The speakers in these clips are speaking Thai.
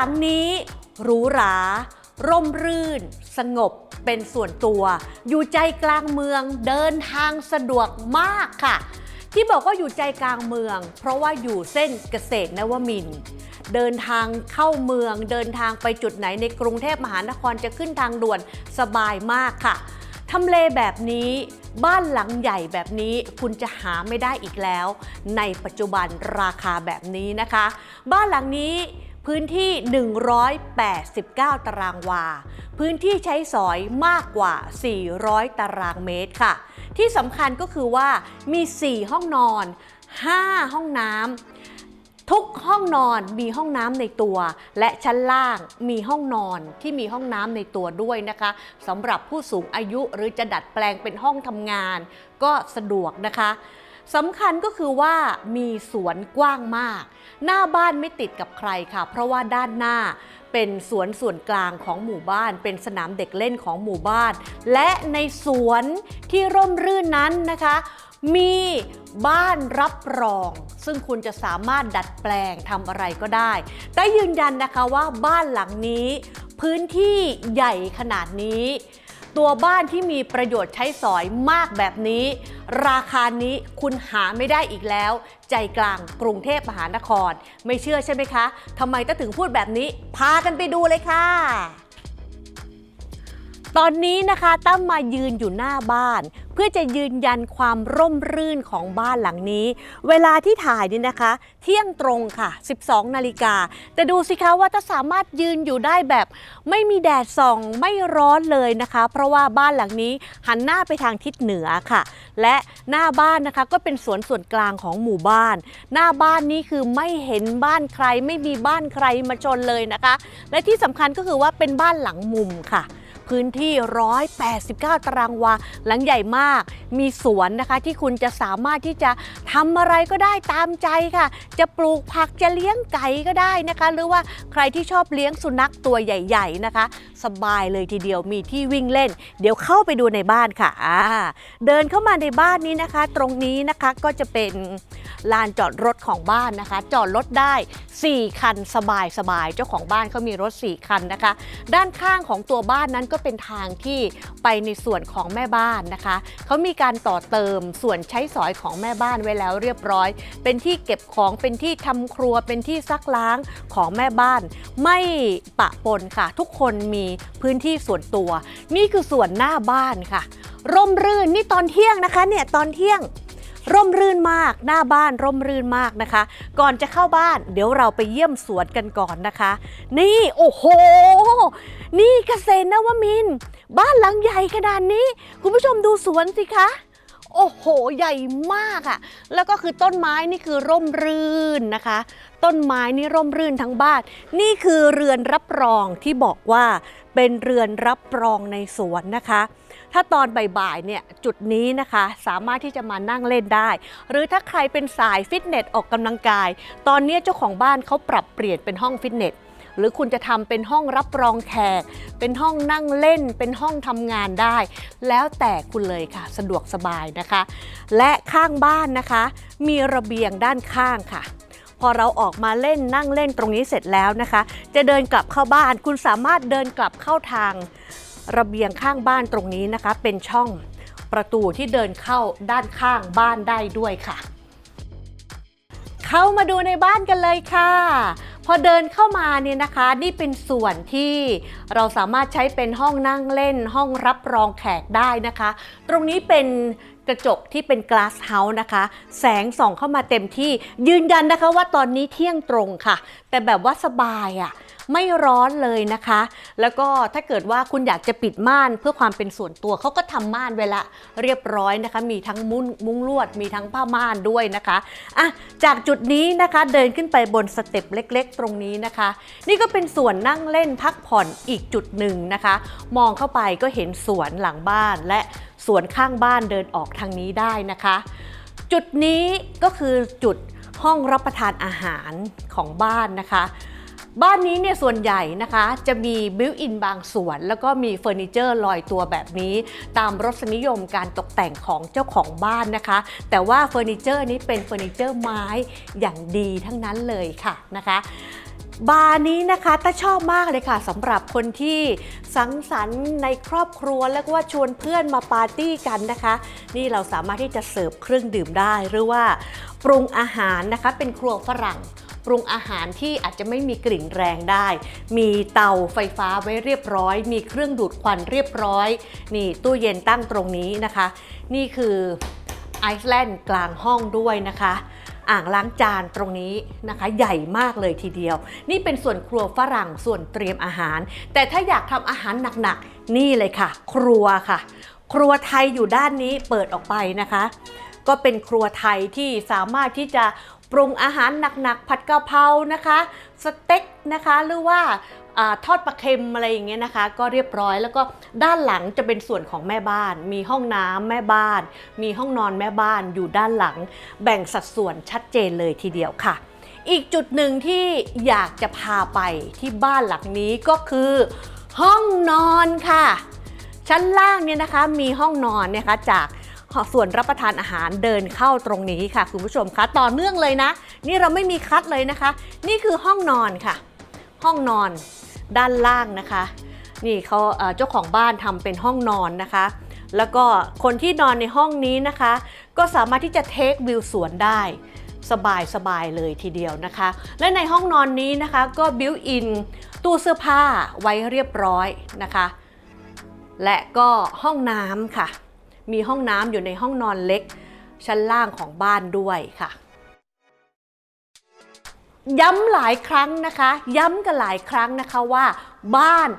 ลังนี้หรูหรา ร่มรื่น สงบเป็นส่วนตัว อยู่ใจกลางเมืองเดินทางสะดวกมากค่ะ ที่บอกว่าอยู่ใจกลางเมือง เพราะว่าอยู่เส้นเกษตรนวมินเดินทางเข้าเมือง เดินทางไปจุดไหนในกรุงเทพมหานครจะขึ้นทางด่วนสบายมากค่ะทำเลแบบนี้บ้านหลังใหญ่แบบนี้คุณจะหาไม่ได้อีกแล้ว ในปัจจุบันราคาแบบนี้นะคะ บ้านหลังนี้ พื้นที่ 189 ตารางวา พื้นที่ใช้สอยมากกว่า 400 ตารางเมตรค่ะ ที่สำคัญก็คือว่ามี 4 ห้องนอน 5 ห้องน้ำ ทุกห้องนอนมีห้องน้ำในตัว และชั้นล่างมีห้องนอนที่มีห้องน้ำในตัวด้วยนะคะสำหรับผู้สูงอายุหรือจะดัดแปลงเป็นห้องทำงาน ก็สะดวกนะคะ สำคัญก็คือว่ามีสวนกว้างมาก หน้าบ้านไม่ติดกับใครค่ะ เพราะว่าด้านหน้าเป็นสวนส่วนกลางของหมู่บ้าน เป็นสนามเด็กเล่นของหมู่บ้าน และในสวนที่ร่มรื่นนั้นนะคะ มีบ้านรับรอง ซึ่งคุณจะสามารถดัดแปลงทำอะไรก็ได้ แต่ยืนยันนะคะว่าบ้านหลังนี้ พื้นที่ใหญ่ขนาดนี้ ตัวบ้านที่มีประโยชน์ใช้สอยมากแบบนี้ ราคานี้คุณหาไม่ได้อีกแล้ว ใจกลางกรุงเทพมหานคร ไม่เชื่อใช่ไหมคะทำไมต้าถึงพูดแบบนี้ พากันไปดูเลยค่ะ ตอนนี้นะคะตั้มมายืนอยู่หน้าบ้าน เพื่อจะยืนยันความร่มรื่นของบ้านหลังนี้ เวลาที่ถ่ายนี่นะคะ เที่ยงตรงค่ะ 12 นาฬิกา แต่ดูสิคะว่าจะสามารถยืนอยู่ได้แบบ ไม่มีแดดส่องไม่ร้อนเลยนะคะ เพราะว่าบ้านหลังนี้หันหน้าไปทางทิศเหนือค่ะ และหน้าบ้านนะคะก็เป็นสวนส่วนกลางของหมู่บ้าน หน้าบ้านนี้คือไม่เห็นบ้านใคร ไม่มีบ้านใครมาชนเลยนะคะ และที่สำคัญก็คือว่าเป็นบ้านหลังมุมค่ะ พื้นที่ 189 ตารางวา หลังใหญ่มาก มีสวนนะคะที่คุณจะสามารถที่จะทำอะไรก็ได้ตามใจค่ะ จะปลูกผักจะเลี้ยงไก่ก็ได้นะคะ หรือว่าใครที่ชอบเลี้ยงสุนัขตัวใหญ่ๆนะคะ สบายเลยทีเดียวมีที่วิ่งเล่น เดี๋ยวเข้าไปดูในบ้านค่ะอ่าเดินเข้ามาในบ้านนี้นะคะ ตรงนี้นะคะก็จะเป็นลานจอดรถของบ้านนะคะ จอดรถได้ 4 คันสบายๆเจ้าของบ้านเขามีรถ 4 คันนะคะ ด้านข้างของตัวบ้านนั้นก็เป็นทางที่ไปในส่วนของแม่บ้านนะคะ เขามีการต่อเติมส่วนใช้สอยของแม่บ้านไว้แล้วเรียบร้อย เป็นที่เก็บของเป็นที่ทำครัวเป็นที่ซักล้างของแม่บ้าน ไม่ปะปนค่ะ ทุกคนมีพื้นที่ส่วนตัว นี่คือส่วนหน้าบ้านค่ะ ร่มรื่นนี่ตอนเที่ยงนะคะเนี่ยตอนเที่ยง ร่มรื่นมาก หน้าบ้านร่มรื่นมากนะคะ ก่อนจะเข้าบ้าน เดี๋ยวเราไปเยี่ยมสวนกันก่อนนะคะ นี่โอ้โห นี่เกษตรนวมิน บ้านหลังใหญ่ขนาดนี้ คุณผู้ชมดูสวนสิคะโอ้โห ใหญ่มากอะ่ะ แล้วก็คือต้นไม้นี่คือร่มรื่นนะคะ ต้นไม้นี่ร่มรื่นทั้งบ้าน นี่คือเรือนรับรองที่บอกว่า เป็นเรือนรับรองในสวนนะคะ ถ้าตอนบ่ายๆเนี่ยจุดนี้นะคะสามารถที่จะมานั่งเล่นได้ หรือถ้าใครเป็นสายฟิตเนสออกกำลังกาย ตอนนี้เจ้าของบ้านเขาปรับเปลี่ยนเป็นห้องฟิตเนสหรือคุณจะทำเป็นห้องรับรองแขก เป็นห้องนั่งเล่น เป็นห้องทำงานได้ แล้วแต่คุณเลยค่ะ สะดวกสบายนะคะ และข้างบ้านนะคะ มีระเบียงด้านข้างค่ะ พอเราออกมาเล่นนั่งเล่นตรงนี้เสร็จแล้วนะคะ จะเดินกลับเข้าบ้าน คุณสามารถเดินกลับเข้าทางระเบียงข้างบ้านตรงนี้นะคะ เป็นช่องประตูที่เดินเข้าด้านข้างบ้านได้ด้วยค่ะ เข้ามาดูในบ้านกันเลยค่ะ พอเดินเข้ามาเนี่ยนะคะ นี่เป็นส่วนที่เราสามารถใช้เป็นห้องนั่งเล่นห้องรับรองแขกได้นะคะ ตรงนี้เป็น กระจกที่เป็น glass house นะคะ แสงส่องเข้ามาเต็มที่ยืนยันนะคะว่าตอนนี้เที่ยงตรงค่ะ แต่แบบว่าสบายอะ่ะไม่ร้อนเลยนะคะ แล้วก็ถ้าเกิดว่าคุณอยากจะปิดม่านเพื่อความเป็นส่วนตัวเขาก็ทำม่านไว้ละเรียบร้อยนะคะ มีทั้งมุ้งมุ้งลวด มีทั้งผ้าม่านด้วยนะคะอะจากจุดนี้นะคะเดินขึ้นไปบนสเต็ปเล็ก ๆ ตรงนี้นะคะ นี่ก็เป็นส่วนนั่งเล่นพักผ่อนอีกจุดหนึ่งนะคะ มองเข้าไปก็เห็นสวนหลังบ้านและ วนข้างบ้านเดินออกทางนี้ได้นะคะ จุดนี้ก็คือจุดห้องรับประทานอาหารของบ้านนะคะ บ้านนี้เนี่ยส่วนใหญ่นะคะจะมีบิวอินบางส่วน แล้วก็มีเฟอร์นิเจอร์ลอยตัวแบบนี้ ตามรสนิยมการตกแต่งของเจ้าของบ้านนะคะ แต่ว่าเฟอร์นิเจอร์นี้เป็นเฟอร์นิเจอร์ไม้อย่างดีทั้งนั้นเลยค่ะนะคะ บาร์นี้นะคะต้าชอบมากเลยค่ะสำหรับคนที่สังสรรค์ในครอบครัวแล้วก็ว่าชวนเพื่อนมาปาร์ตี้กันนะคะ นี่เราสามารถที่จะเสิร์ฟเครื่องดื่มได้หรือว่าปรุงอาหารนะคะเป็นครัวฝรั่งปรุงอาหารที่อาจจะไม่มีกลิ่นแรงได้ มีเตาไฟฟ้าไว้เรียบร้อย มีเครื่องดูดควันเรียบร้อย นี่ตู้เย็นตั้งตรงนี้นะคะ นี่คือไอซ์แลนด์กลางห้องด้วยนะคะ อ่างล้างจานตรงนี้นะคะ ใหญ่มากเลยทีเดียว นี่เป็นส่วนครัวฝรั่งส่วนเตรียมอาหาร แต่ถ้าอยากทำอาหารหนักๆ นี่เลยค่ะ ครัวค่ะ ครัวไทยอยู่ด้านนี้เปิดออกไปนะคะ ก็เป็นครัวไทยที่สามารถที่จะปรุงอาหารหนักๆ ผัดกะเพรานะคะ สเต็กนะคะ หรือว่า อทอดปลาเค็มอะไรอย่างเงี้ยนะคะ ก็เรียบร้อยแล้วก็ด้านหลังจะเป็นส่วนของแม่บ้าน มีห้องน้ำแม่บ้าน มีห้องนอนแม่บ้านอยู่ด้านหลัง แบ่งสัดส่วนชัดเจนเลยทีเดียวค่ะ อีกจุดหนึ่งที่อยากจะพาไปที่บ้านหลังนี้ก็คือ ห้องนอนค่ะ ชั้นล่างเนี่ยนะคะมีห้องนอนเนยคะจากส่วนรับประทานอาหารเดินเข้าตรงนี้ค่ะ คุณผู้ชมคะต่อเนื่องเลยนะ นี่เราไม่มีคัดเลยนะคะ นี่คือห้องนอนค่ะ ห้องนอน ด้านล่างนะคะ นี่เขาเจ้าของบ้านทำเป็นห้องนอนนะคะ แล้วก็คนที่นอนในห้องนี้นะคะ ก็สามารถที่จะเทควิวสวนได้สบายสบายเลยทีเดียวนะคะ และในห้องนอนนี้นะคะก็บิวอินตู้เสื้อผ้าไว้เรียบร้อยนะคะ และก็ห้องน้ำค่ะ มีห้องน้ำอยู่ในห้องนอนเล็ก ชั้นล่างของบ้านด้วยค่ะ ย้ำหลายครั้งนะคะ ย้ำกันหลายครั้งนะคะว่า บ้าน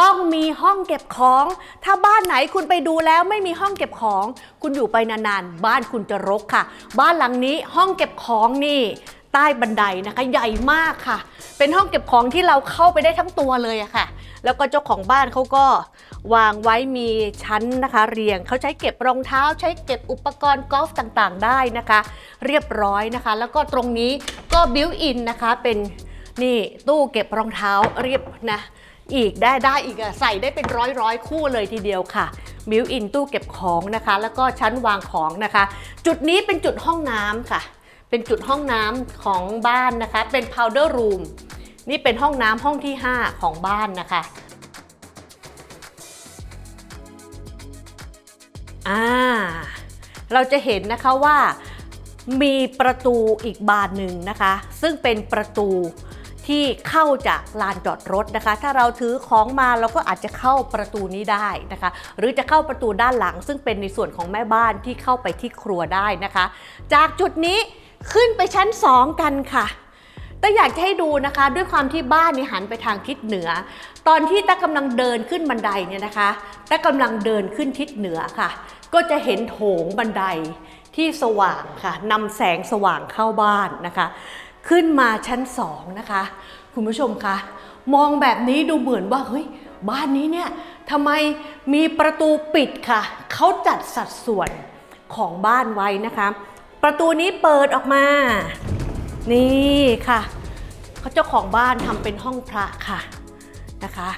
ต้องมีห้องเก็บของ ถ้าบ้านไหนคุณไปดูแล้วไม่มีห้องเก็บของ คุณอยู่ไปนานๆ บ้านคุณจะรกค่ะ บ้านหลังนี้ห้องเก็บของนี่ ใต้บันไดนะคะ ใหญ่มากค่ะ เป็นห้องเก็บของที่เราเข้าไปได้ทั้งตัวเลยอะค่ะ แล้วก็เจ้าของบ้านเขาก็วางไว้มีชั้นนะคะ เรียงเขาใช้เก็บรองเท้า ใช้เก็บอุปกรณ์กอล์ฟต่างๆ ได้นะคะ เรียบร้อยนะคะ แล้วก็ตรงนี้ก็บิวอินนะคะเป็นนี่ตู้เก็บรองเท้าเรียบนะอีกได้ได้อีกอะใส่ได้เป็นร้อยร้อยคู่เลยทีเดียวค่ะบิวอินตู้เก็บของนะคะ แล้วก็ชั้นวางของนะคะ จุดนี้เป็นจุดห้องน้ำค่ะ เป็นจุดห้องน้ำของบ้านนะคะ เป็น powder room นี่เป็นห้องน้ำห้องที่ 5 ของบ้านนะคะอ่าเราจะเห็นนะคะว่ามีประตูอีกบานหนึ่งนะคะ ซึ่งเป็นประตูที่เข้าจากลานจอดรถนะคะ ถ้าเราถือของมาเราก็อาจจะเข้าประตูนี้ได้นะคะ หรือจะเข้าประตูด้านหลัง ซึ่งเป็นในส่วนของแม่บ้านที่เข้าไปที่ครัวได้นะคะ จากจุดนี้ ขึ้นไปชั้น2กันค่ะแต่อยากให้ดูนะคะ ด้วยความที่บ้านนี่หันไปทางทิศเหนือ ตอนที่ตากำลังเดินขึ้นบันไดเนี่ยนะคะตากำลังเดินขึ้นทิศเหนือค่ะ ก็จะเห็นโถงบันไดที่สว่างค่ะนำแสงสว่างเข้าบ้านนะคะ ขึ้นมาชั้นสองนะคะ คุณผู้ชมคะมองแบบนี้ดูเหมือนว่าเฮ้ยบ้านนี้เนี่ยทำไมมีประตูปิดค่ะเขาจัดสัดส่วนของบ้านไว้นะคะ ประตูนี้เปิดออกมา นี่ค่ะเขาเจ้าของบ้านทำเป็นห้องพระค่ะนะคะ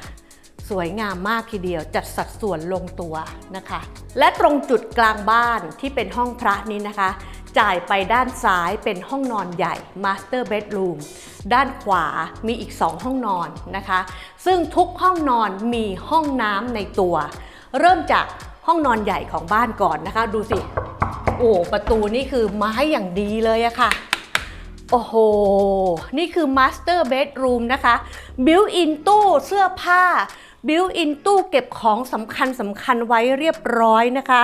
สวยงามมากทีเดียวจัดสัดส่วนลงตัวนะคะ และตรงจุดกลางบ้านที่เป็นห้องพระนี้นะคะ จ่ายไปด้านซ้ายเป็นห้องนอนใหญ่ Master Bedroom ด้านขวามีอีก 2 ห้องนอนนะคะ ซึ่งทุกห้องนอนมีห้องน้ำในตัว เริ่มจากห้องนอนใหญ่ของบ้านก่อนนะคะ ดูสิ โอ้ประตูนี่คือไม้อย่างดีเลยอะค่ะ โอ้โห นี่คือ Master Bedroom นะคะ Built-in ตู้เสื้อผ้า Built-in ตู้เก็บของสำคัญสำคัญไว้เรียบร้อยนะคะ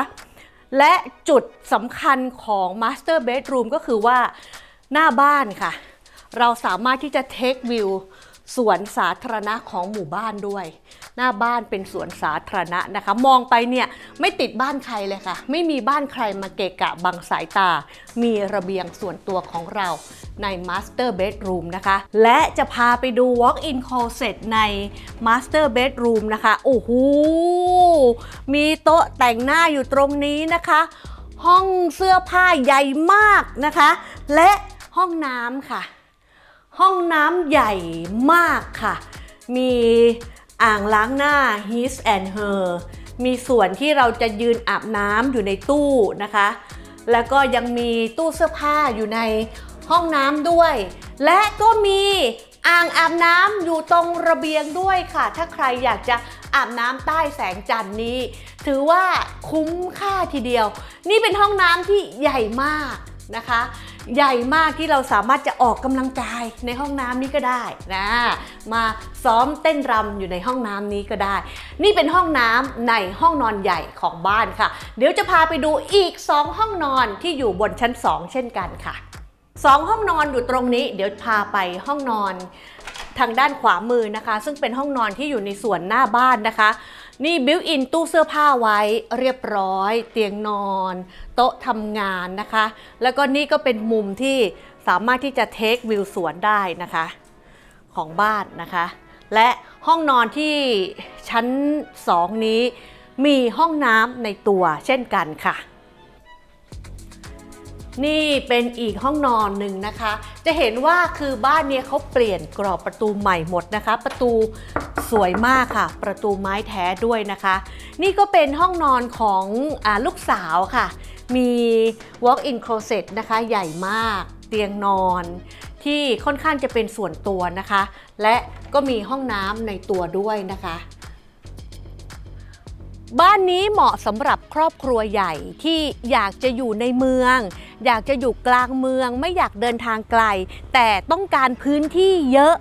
และจุดสำคัญของ Master Bedroom ก็คือว่าหน้าบ้านค่ะ เราสามารถที่จะเทควิว สวนสาธารณะของหมู่บ้านด้วย หน้าบ้านเป็นสวนสาธารณะนะคะ มองไปเนี่ยไม่ติดบ้านใครเลยค่ะ ไม่มีบ้านใครมาเกะกะบังสายตา มีระเบียงส่วนตัวของเราใน Master Bedroom นะคะ และจะพาไปดู Walk-in Closet ใน Master Bedroom นะคะ โอ้โห มีโต๊ะแต่งหน้าอยู่ตรงนี้นะคะ ห้องเสื้อผ้าใหญ่มากนะคะ และห้องน้ำค่ะ ห้องน้ำใหญ่มากค่ะ มีอ่างล้างหน้า His and Her มีส่วนที่เราจะยืนอาบน้ำอยู่ในตู้นะคะ แล้วก็ยังมีตู้เสื้อผ้าอยู่ในห้องน้ำด้วย และก็มีอ่างอาบน้ำอยู่ตรงระเบียงด้วยค่ะ ถ้าใครอยากจะอาบน้ำใต้แสงจันทร์นี้ ถือว่าคุ้มค่าทีเดียว นี่เป็นห้องน้ำที่ใหญ่มากนะคะ ใหญ่มากที่เราสามารถจะออกกำลังกายในห้องน้ำนี้ก็ได้นะมาซ้อมเต้นรำอยู่ในห้องน้ำนี้ก็ได้ นี่เป็นห้องน้ำในห้องนอนใหญ่ของบ้านค่ะ เดี๋ยวจะพาไปดูอีก 2 ห้องนอนที่อยู่บนชั้น 2 เช่นกันค่ะสองห้องนอนอยู่ตรงนี้ เดี๋ยวพาไปห้องนอนทางด้านขวามือนะคะ ซึ่งเป็นห้องนอนที่อยู่ในส่วนหน้าบ้านนะคะ นี่บิวอินตู้เสื้อผ้าไว้เรียบร้อย เตียงนอน โต๊ะทำงานนะคะ แล้วก็นี่ก็เป็นมุมที่สามารถที่จะเทควิวสวนได้นะคะ ของบ้านนะคะ และห้องนอนที่ชั้น 2 นี้มีห้องน้ำในตัวเช่นกันค่ะนี่เป็นอีกห้องนอนหนึ่งนะคะ จะเห็นว่าคือบ้านเนี้ยเขาเปลี่ยนกรอบประตูใหม่หมดนะคะ ประตู วยมากค่ะ ประตูไม้แท้ด้วยนะคะ นี่ก็เป็นห้องนอนของอลูกสาวค่ะ มี walk-in closet นะคะ ใหญ่มากเตียงนอนที่ค่อนข้างจะเป็นส่วนตัวนะคะ และก็มีห้องน้ำในตัวด้วยนะคะ บ้านนี้เหมาะสำหรับครอบครัวใหญ่ที่อยากจะอยู่ในเมือง อยากจะอยู่กลางเมือง ไม่อยากเดินทางไกล แต่ต้องการพื้นที่เยอะ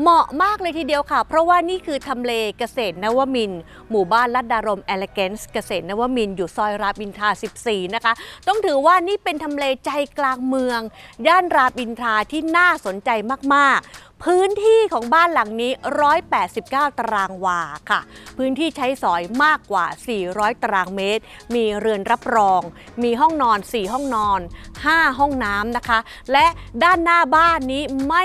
เหมาะมากเลยทีเดียวค่ะ เพราะว่านี่คือทำเลเกษตรนวมิน หมู่บ้านลัดดารมเอเลเกนส์เกษตรนวมิน อยู่ซอยรามอินทรา14 นะคะ ต้องถือว่านี่เป็นทำเลใจกลางเมือง ย่านรามอินทราที่น่าสนใจมากๆ พื้นที่ของบ้านหลังนี้ 189 ตารางวาค่ะ พื้นที่ใช้สอยมากกว่า 400 ตารางเมตร มีเรือนรับรอง มีห้องนอน 4 ห้องนอน 5 ห้องน้ำนะคะ และด้านหน้าบ้านนี้ไม่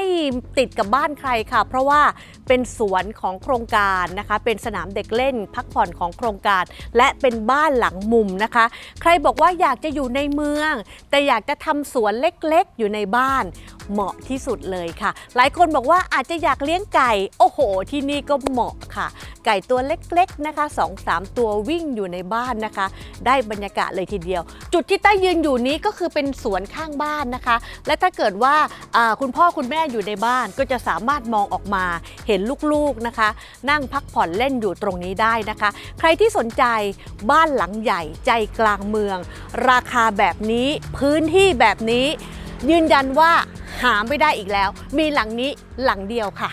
ติดกับบ้านใครค่ะ เพราะว่าเป็นสวนของโครงการนะคะ เป็นสนามเด็กเล่นพักผ่อนของโครงการ และเป็นบ้านหลังมุมนะคะ ใครบอกว่าอยากจะอยู่ในเมือง แต่อยากจะทำสวนเล็กๆ อยู่ในบ้าน เหมาะที่สุดเลยค่ะ หลายคนบอกว่าอาจจะอยากเลี้ยงไก่ โอ้โห ที่นี่ก็เหมาะค่ะ ไก่ตัวเล็กๆนะคะ2อสามตัววิ่งอยู่ในบ้านนะคะ ได้บรรยากาศเลยทีเดียว จุดที่ใต้ยืนอยู่นี้ก็คือเป็นสวนข้างบ้านนะคะ และถ้าเกิดว่าคุณพ่อคุณแม่อยู่ในบ้านก็จะสามารถมองออกมาเห็นลูกๆนะคะ นั่งพักผ่อนเล่นอยู่ตรงนี้ได้นะคะ ใครที่สนใจบ้านหลังใหญ่ใจกลางเมือง ราคาแบบนี้พื้นที่แบบนี้ ยืนยันว่าหาไม่ได้อีกแล้ว มีหลังนี้หลังเดียวค่ะ